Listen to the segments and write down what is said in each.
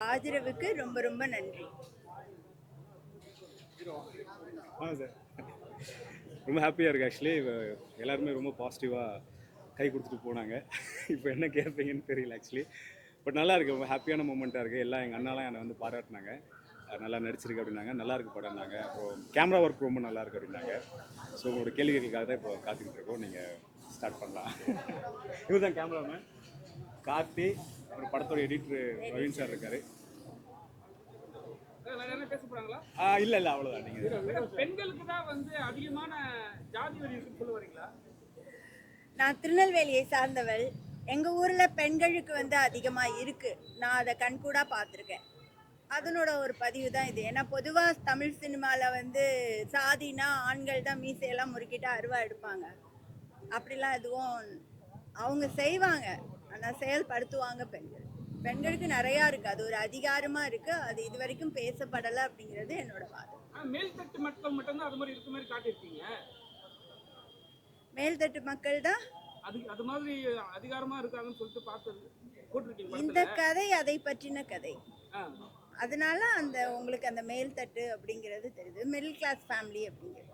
ஆதரவுக்கு ரொம்ப ரொம்ப நன்றி. ஆமாம் சார். ரொம்ப ஹாப்பியாக இருக்குது ஆக்சுவலி எல்லாருமே ரொம்ப பாசிட்டிவாக கை கொடுத்துட்டு போனாங்க. இப்போ என்ன கேட்பீங்கன்னு தெரியல ஆக்சுவலி பட் நல்லா இருக்கு. ரொம்ப ஹாப்பியான மூமெண்ட்டாக இருக்குது எல்லாம் எங்கள் அண்ணாலாம் என்னை வந்து பாராட்டினாங்க. நல்லா நடிச்சிருக்கு அப்படின்னாங்க. நல்லா இருக்கு படம்னாங்க அப்புறம் கேமரா ஒர்க் ரொம்ப நல்லா இருக்கு அப்படின்னாங்க. ஸோ உங்களோட கேள்விகளுக்காக தான் இப்போ காத்துக்கிட்டு இருக்கோம். நீங்கள் ஸ்டார்ட் பண்ணலாம். இவர் தான் கேமராமேன் கார்த்தி அப்புறம் படத்தோட எடிட்டர் ரவீன் சார் இருக்காரு. இல்லை இல்லை அவ்வளோதான் நீங்கள் மேடம், பெண்களுக்கு தான் வந்து அதிகமான ஜாதி வரி இருக்குன்னு வரீங்களா நான் திருநெல்வேலியை சார்ந்தவள். எங்க ஊர்ல பெண்களுக்கு வந்து அதிகமா இருக்கு. நான் அதை கண்கூடா பார்த்துருக்கேன். அதனோட ஒரு பதிவு தான் இது. ஏன்னா பொதுவா தமிழ் சினிமால வந்து சாதினா ஆண்கள் தான் மீசையெல்லாம் முறுக்கிட்டு அருவா எடுப்பாங்க. அப்படிலாம் எதுவும் அவங்க செய்வாங்க. ஆனா செயல்படுத்துவாங்க பெண்கள். பெண்களுக்கு நிறையா இருக்கு. அது ஒரு அதிகாரமா இருக்கு. அது இது வரைக்கும் பேசப்படலை அப்படிங்கிறது என்னோட வாதம். மேல்தட்டு மக்கள் மட்டும்தான் அது மாதிரி இருக்க மாதிரி காட்டியிருக்கீங்க? மேல்தட்டு மக்கள் தான்? அது அது மாதிரி அதிகாரமா இருக்காங்கன்னு சொல்லிட்டு பார்த்தது இந்த. கதை அதை பற்றின கதை. அதனால அந்த உங்களுக்கு அந்த மேல்தட்டு அப்படிங்கிறது தெரியுது. மிடில் கிளாஸ் ஃபேமிலி அப்படிங்கிறது.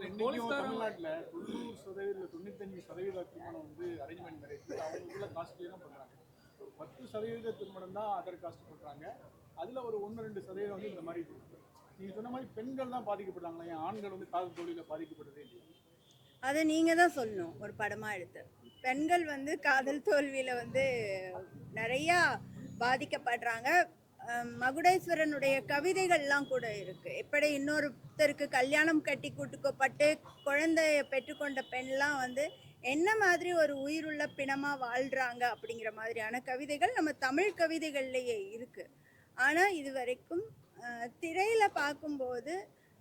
தமிழ்நாட்டுல தொண்ணூறு சதவீதம் தொண்ணூத்தஞ்சு சதவீத திருமணம் வந்து அரேஞ்ச்மெண்ட் மேரேஜ் அவங்களுக்குள்ள காஸ்ட்லியே தான் பண்றாங்க. ஒரு பத்து சதவீத திருமணம் தான் அதர் காஸ்ட் பண்றாங்க. அதுல ஒரு ஒன்று ரெண்டு சதவீதம் வந்து இந்த மாதிரி இருக்கு. நீங்க சொன்ன மாதிரி பெண்கள் தான் பாதிக்கப்படுறாங்களா? ஏன் ஆண்கள் வந்து காதல் தொழில பாதிக்கப்படுறதே இல்லை அதை நீங்க தான் சொல்லணும் ஒரு படமா எடுத்து. பெண்கள் வந்து காதல் தோல்வியில வந்து நிறையா பாதிக்கப்படுறாங்க. மகுடேஸ்வரனுடைய கவிதைகள்லாம் கூட இருக்கு. எப்படி இன்னொருத்தருக்கு கல்யாணம் கட்டி கூட்டுக்கப்பட்டு குழந்தைய பெற்றுக்கொண்ட பெண்லாம் வந்து என்ன மாதிரி ஒரு உயிருள்ள பிணமா வாழ்றாங்க அப்படிங்கிற மாதிரியான கவிதைகள் நம்ம தமிழ் கவிதைகள்லேயே இருக்கு. ஆனால் இது வரைக்கும் திரையில் திரையில பார்க்கும்போது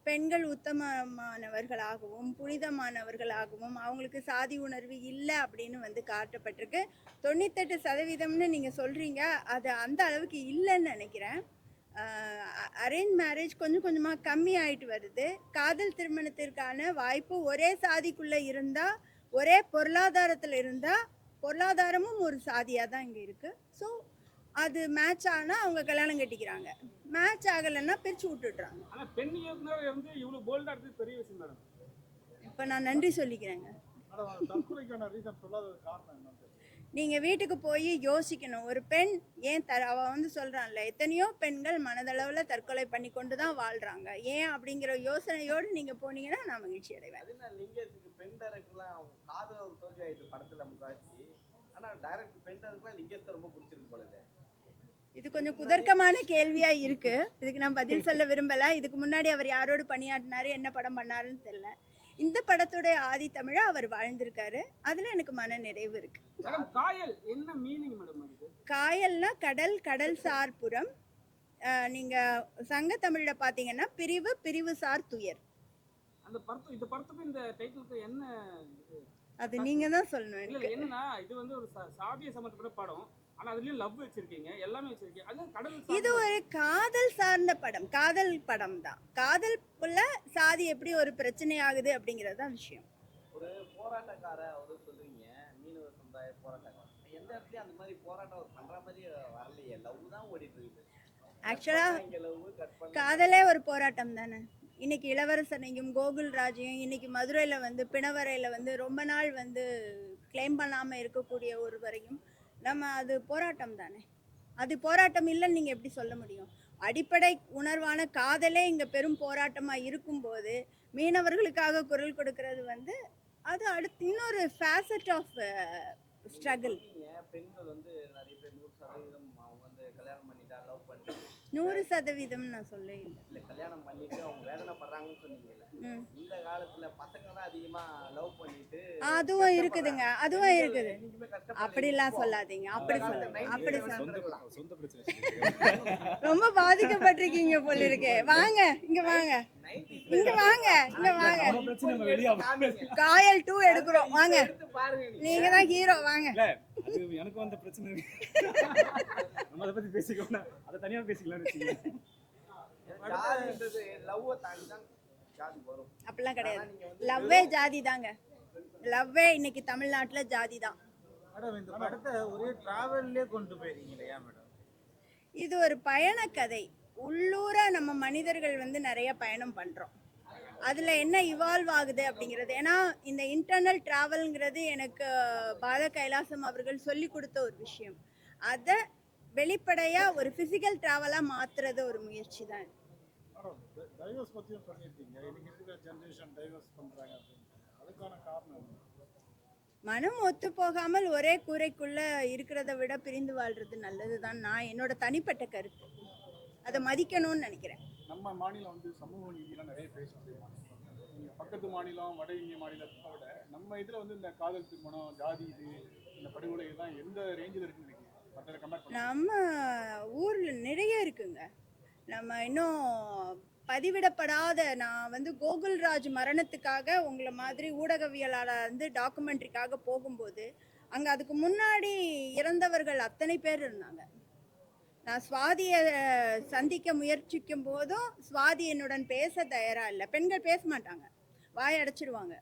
பெண்கள் உத்தமமானவர்களாகவும் புனிதமானவர்களாகவும் அவங்களுக்கு சாதி உணர்வு இல்லை அப்படின்னு வந்து காட்டப்பட்டிருக்கு. தொண்ணூத்தெட்டு சதவீதம்னு நீங்கள் சொல்கிறீங்க அது அந்த அளவுக்கு இல்லைன்னு நினைக்கிறேன். அரேஞ்ச் மேரேஜ் கொஞ்சம் கொஞ்சமாக கம்மி ஆயிட்டு வருது. காதல் திருமணத்திற்கான வாய்ப்பு ஒரே சாதிக்குள்ளே இருந்தால் ஒரே பொருளாதாரத்தில் இருந்தால் பொருளாதாரமும் ஒரு சாதியாக தான் இங்கே இருக்குது ஸோ அது மேட்ச் ஆனால் அவங்க கல்யாணம் கட்டிக்கிறாங்க. மேட்ச் ஆகலைன்னா பிரித்து விட்டுடுறாங்க. ஆனா பெண் இயக்குனர் வந்து இவ்வளவு போல்டா எடுத்தது பெரிய விஷயம் மேடம் இப்போ நான் நன்றி சொல்லிக்கிறேங்க. ஆனால் தற்கொலைக்கான ரீசன் சொல்லாத காரணம். நீங்கள் வீட்டுக்கு போய் யோசிக்கணும். ஒரு பெண் ஏன் தர அவள் வந்து சொல்கிறான்ல எத்தனையோ பெண்கள் மனதளவில் தற்கொலை பண்ணி கொண்டு தான் வாழ்கிறாங்க ஏன் அப்படிங்கிற யோசனையோடு நீங்கள் போனீங்கன்னா நான் மகிழ்ச்சி அடைவேன். பெண் டைரக்டர்லாம் காதல் ஒரு தோல்வி ஆயிடுச்சு படத்துல முக்காச்சு ஆனா டைரக்டர் பெண் டைரக்டர்லாம் லிங்கத்தை ரொம்ப பிடிச்சிருக்கு போல. இது கொஞ்சம் குதர்க்கமான கேள்வியாக இருக்குது இதுக்கு நான் பதில் சொல்ல விரும்பலை. இதுக்கு முன்னாடி அவர் யாரோடு பணியாற்றினாரு என்ன படம் பண்ணாருன்னு தெரியல. இந்த படத்துடைய ஆதி தமிழா அவர் வாழ்ந்திருக்காரு. அதில் எனக்கு மன நிறைவு அதுக்கு? காயல்னா கடல் கடல் சார் புறம். அஹ் நீங்க சங்க தமிழ்ல பாத்தீங்கன்னா பிரிவு பிரிவு சார் துயர். அந்த படத்து இந்த படத்துக்கு இந்த டைட்டிலுக்கு என்ன இது? அது நீங்க தான் சொல்லணும் என்னன்னா இது வந்து ஒரு சாதிய சம்பந்தப்பட்ட படம். இது ஒரு காதல் சார்ந்த படம். காதல் படம் தான். காதலுக்குள்ள சாதி எப்படி ஒரு பிரச்சனை ஆகுது அப்படிங்கிறது தான் விஷயம். ஒரு போராட்டக்கார அவரு சொல்றீங்க மீனவ சமுதாய போராட்டக்காரர் எந்த இடத்துலயும் அந்த மாதிரி போராட்டம் பண்ற மாதிரி வரலையே. லவ் தான் ஓடிட்டு இருக்குது ஆக்சுவலா காதலே ஒரு போராட்டம் தானே. இன்னைக்கு இளவரசனையும் கோகுல் ராஜையும் இன்னைக்கு மதுரையில் வந்து பிணவரையில் வந்து ரொம்ப நாள் வந்து கிளைம் பண்ணாமல் இருக்கக்கூடிய ஒருவரையும் நம்ம அது போராட்டம் தானே? அது போராட்டம் இல்லைன்னு நீங்கள் எப்படி சொல்ல முடியும்? அடிப்படை உணர்வான காதலே இங்கே பெரும் போராட்டமாக இருக்கும்போது மீனவர்களுக்காக குரல் கொடுக்கறது வந்து அது அடுத்து இன்னொரு ஃபேசட் ஆஃப் ஸ்ட்ரகிள் பெண்கள் வந்து நிறைய பேர் நூறு சதவீதம் அவங்க வந்து கல்யாணம் பண்ணிட்டா லவ் பண்ணிட்டு நூறு சதவீதம் நான் சொல்ல இல்லை. இல்ல கல்யாணம் பண்ணிட்டு அவங்க வேதனைப்படுறாங்கன்னு சொன்னீங்கல்ல. இந்த காலத்துல பசங்க தான் அதிகமா லவ் பண்ணிட்டு அதுவும் இருக்குதுங்க. அதுவும் இருக்குது. அப்படிலாம் சொல்லாதீங்க. அப்படி சொல்லுங்க. அப்படி சொல்லுங்க. சொந்த சொந்த பிரச்சனை. ரொம்ப பாதிக்கப்பட்டிருக்கீங்க போல இருக்கே. வாங்க இங்க வாங்க. இங்க வாங்க இங்க வாங்க. பிரச்சனை நம்ம வெளியே காயல் டூ எடுக்கிறோம். வாங்க. நீங்க. தான் ஹீரோ வாங்க. அது எனக்கு வந்த பிரச்சனை. நம்ம அதை பத்தி பேசிக்கணும் அதை தனியா பேசிக்கலாம்னு வச்சுக்கோங்க. அப்படிலாம் கிடையாது. லவ்வே ஜாதி தாங்க லவ்வே இன்னைக்கு தமிழ்நாட்டுல ஜாதி தான் மேடம் இந்த படத்தை ஒரே டிராவல்லே கொண்டு போயிருக்கீங்க இல்லையா மேடம்? இது ஒரு பயணக்கதை. உள்ளூர நம்ம மனிதர்கள் வந்து நிறைய பயணம் பண்றோம். அதுல என்ன இவால்வ் ஆகுது அப்படிங்கிறது. ஏன்னா இந்த இன்டர்னல் டிராவல்ங்கிறது எனக்கு பால கைலாசம் அவர்கள் சொல்லி கொடுத்த ஒரு விஷயம். அதை வெளிப்படையா ஒரு பிசிக்கல் டிராவலா மாத்துறது ஒரு முயற்சி தான்? மனம் ஒத்து போகாமல் ஒரே கூரைக்குள்ள இருக்கிறத விட பிரிந்து வாழ்றது நல்லதுதான். நான் என்னோட தனிப்பட்ட கருத்து. அதை மதிக்கணும்னு நினைக்கிறேன். நம்ம மாநிலம் வந்து சமூக நீதியெல்லாம் நிறைய பேசக்கூடிய மாநிலம் பக்கத்து மாநிலம் வட இந்திய மாநிலத்தை விட நம்ம இதில் வந்து இந்த காதல் திருமணம் ஜாதி இது இந்த படுகொலை எல்லாம் எந்த ரேஞ்சில் இருக்குன்னு நினைக்கிறீங்க? நம்ம ஊரில் நிறைய இருக்குங்க. நம்ம இன்னும் பதிவிடப்படாத நான் வந்து கோகுல்ராஜ் மரணத்துக்காக உங்களை மாதிரி ஊடகவியலாளர் வந்து டாக்குமெண்ட்ரிக்காக போகும்போது அங்கே அதுக்கு முன்னாடி இறந்தவர்கள் அத்தனை பேர் இருந்தாங்க. நான் சுவாதியை சந்திக்க முயற்சிக்கும் போதும் சுவாதி என்னுடன் பேச தயாரா இல்லை. பெண்கள் பேச மாட்டாங்க. வாய் அடைச்சிடுவாங்க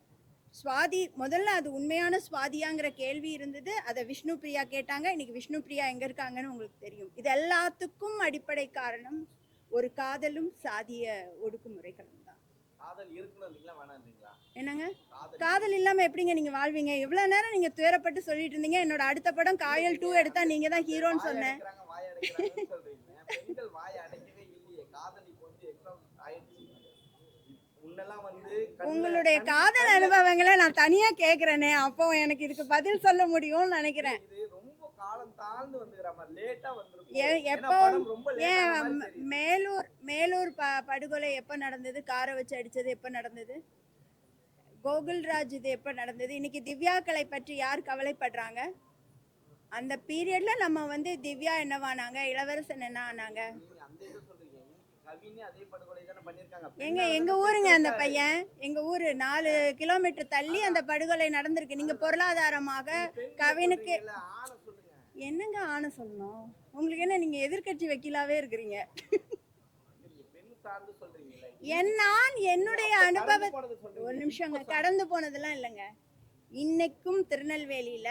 சுவாதி முதல்ல அது உண்மையான சுவாதியாங்கிற கேள்வி இருந்தது. அதை விஷ்ணு பிரியா கேட்டாங்க. இன்னைக்கு விஷ்ணு பிரியா எங்க இருக்காங்கன்னு உங்களுக்கு தெரியும். இது எல்லாத்துக்கும் அடிப்படை காரணம் ஒரு காதலும் சாதிய ஒடுக்குமுறைகளும் தான். என்னங்க? காதல் இல்லாம எப்படிங்க நீங்க வாழ்வீங்க? இவ்வளவு நேரம் நீங்க துயரப்பட்டு சொல்லிட்டு இருந்தீங்க. என்னோட அடுத்த படம் காயல் டூ எடுத்தா நீங்க தான் ஹீரோன்னு சொன்னேன். பெண்கள் வாய் அடைக்கவே இல்லையே காதலி கொஞ்சம் எக்ஸாம் ஆயிடுச்சு உங்களுடைய காதல் அனுபவங்களை நான் தனியா கேக்குறேனே அப்போ எனக்கு இதுக்கு பதில் சொல்ல முடியும்னு நினைக்கிறேன். எப்போ ஏன் மேலூர் மேலூர் ப படுகொலை எப்போ நடந்தது? காரை வச்சு அடிச்சது எப்போ நடந்தது? கோகுல்ராஜ் இது எப்போ நடந்தது? இன்னைக்கு திவ்யாக்களை பற்றி யார் கவலைப்படுறாங்க? அந்த பீரியட்ல நம்ம வந்து திவ்யா என்னவானாங்க இளவரசன் என்ன ஆனாங்க எங்க எங்க ஊருங்க அந்த பையன்? எங்க ஊரு நாலு கிலோமீட்டர் தள்ளி அந்த படுகொலை நடந்திருக்கு. நீங்க பொருளாதாரமாக கவினுக்கு ஆணை என்னங்க ஆன சொல்லணும்? உங்களுக்கு என்ன நீங்க எதிர்க்கட்சி வக்கீலாவே இருக்கிறீங்க? என் நான் என்னுடைய அனுபவ ஒரு நிமிஷங்க கடந்து போனதெல்லாம் இல்லைங்க. இன்னைக்கும் திருநெல்வேலியில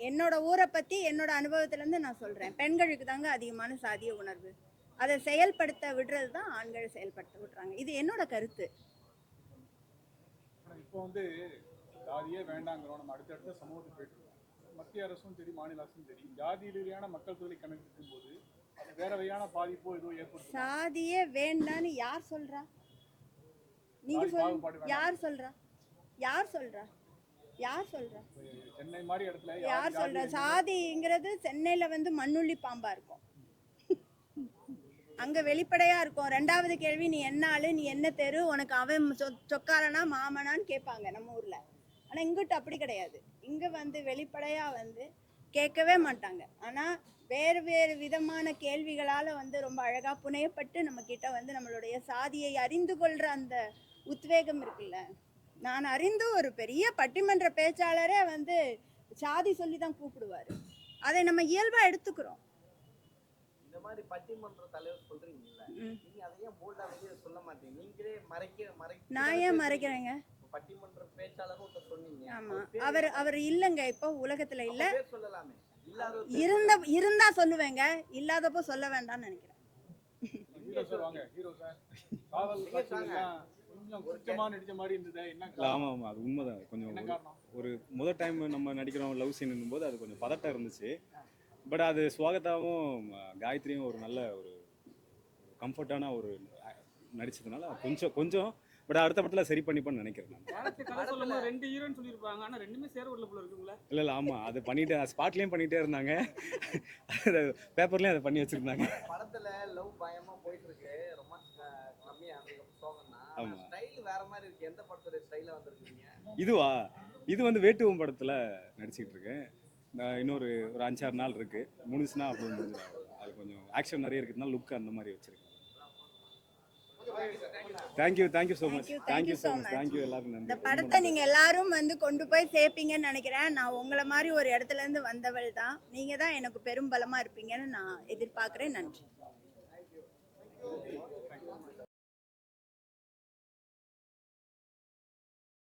என்னோட ஊரை பத்தி என்னோட அனுபவத்துல இருந்து நான் சொல்றேன். பெண்களுக்கு தாங்க அதிகமான சாதிய உணர்வு. அதை செயல்படுத்த விடுறது தான் ஆண்கள் செயல்படுத்த விடுறாங்க. இது என்னோட கருத்து. இப்போ வந்து ஜாதியே வேண்டாங்கிறோம். நம்ம அடுத்தடுத்த சமூகத்துக்கு போயிட்டு மத்திய அரசும் சரி மாநில அரசும் சரி ஜாதி ரீதியான மக்கள் தொகை கணக்கெடுக்கும் போது அது வேற வகையான பாதிப்போ ஏதோ ஏற்படுத்தும் சாதியே வேண்டான்னு யார் சொல்றா? நீங்க. யார் சொல்றா? யார் சொல்றா? யார் சொல்றா? சென்னை மாதிரி இடத்துல யார் வேணும்? சாதிங்கிறது சென்னையில வந்து மண்ணுள்ளி பாம்பா இருக்கும். அங்க வெளிப்படையா இருக்கும். ரெண்டாவது கேள்வி நீ என்ன ஆளு? நீ என்ன தெரு? உனக்கு அவன் சொ- சொக்காரனா மாமனான்னு கேட்பாங்க நம்ம ஊர்ல. ஆனா இங்கிட்ட அப்படி கிடையாது. இங்க வந்து வெளிப்படையா வந்து கேட்கவே மாட்டாங்க. ஆனா வேறு வேறு விதமான கேள்விகளால வந்து ரொம்ப அழகா புனையப்பட்டு நம்ம கிட்ட வந்து நம்மளுடைய சாதியை அறிந்து கொள்ற அந்த உத்வேகம் இருக்குல்ல? நான் அறிந்து ஒரு பெரிய பட்டிமன்ற பேச்சாளரே வந்து சாதி சொல்லி தான் கூப்பிடுவாரு. அதை நம்ம இயல்பா எடுத்துக்கிறோம். இந்த மாதிரி பட்டிமன்ற தலைவர் சொல்றீங்கல்ல. நீங்க அதை ஏன் போல்டா வெளியே சொல்ல மாட்டீங்க? நீங்களே மறைக்க மறைக்க நான் ஏன் மறைக்கிறேங்க? பட்டிமன்ற பேச்சாளர் ஒருத்தர் சொன்னீங்க. ஆமா. அவர் அவர் இல்லைங்க இப்போ உலகத்துல இல்ல. சொல்லலாமே. இருந்த இருந்தா சொல்லுவேங்க. இல்லாதப்போ சொல்ல வேண்டாம்னு நினைக்கிறேன். ஆமாம் ஆமாம் அது உண்மைதான். கொஞ்சம் ஒரு- முதல் டைம் நம்ம நடிக்கிறோம் லவ் சீன் போது அது கொஞ்சம் பதட்டம் இருந்துச்சு. பட் அது சுவாகதாவும் அஹ், காயத்ரியும் ஒரு நல்ல ஒரு கம்ஃபர்ட்டான ஒரு நடிச்சதுனால கொஞ்சம் கொஞ்சம் பட் அடுத்த படத்தில் சரி பண்ணிப்பேன்னு நினைக்கிறேன் ரெண்டு ஹீரோன்னு சொல்லியிருப்பாங்க. ஆனா ரெண்டுமே சேர விடல போல இருக்குங்களா. இல்லை இல்லை ஆமாம் அது பண்ணிட்டு ஸ்பாட்லேயும் பண்ணிகிட்டே இருந்தாங்க. அது பேப்பர்லேயும் அதை பண்ணி வச்சுருந்தாங்க. படத்துல லவ் பயமா போயிட்டு இருக்கு. ரொம்ப அஹ், கம்மியா சோகம்னா ஆமா. ஸ்டைல் வேற மாதிரி இருக்கு. எந்த படத்துல ஸ்டைல வந்திருக்கீங்க? இதுவா? இது வந்து வேட்டுவம் படத்தில் நடிச்சிட்டு இருக்கேன். நான் இன்னொரு ஒரு அஞ்சாறு நாள் இருக்கு. முடிஞ்சுன்னா அப்படி முடிஞ்சிடும். அது கொஞ்சம் ஆக்ஷன் நிறைய இருக்கிறதுனால லுக் அந்த மாதிரி வச்சிருக்கேன். Thank you thank you so much thank you you so much. Thank you எல்லாரும் இந்த படத்தை நீங்க எல்லாரும் வந்து கொண்டு போய் சேர்ப்பீங்கன்னு நினைக்கிறேன். நான் உங்களை மாதிரி ஒரு இடத்துல இருந்து வந்தவள் தான். நீங்க தான் எனக்கு பெரும் பலமா இருப்பீங்கன்னு நான் எதிர்பார்க்கிறேன். நன்றி.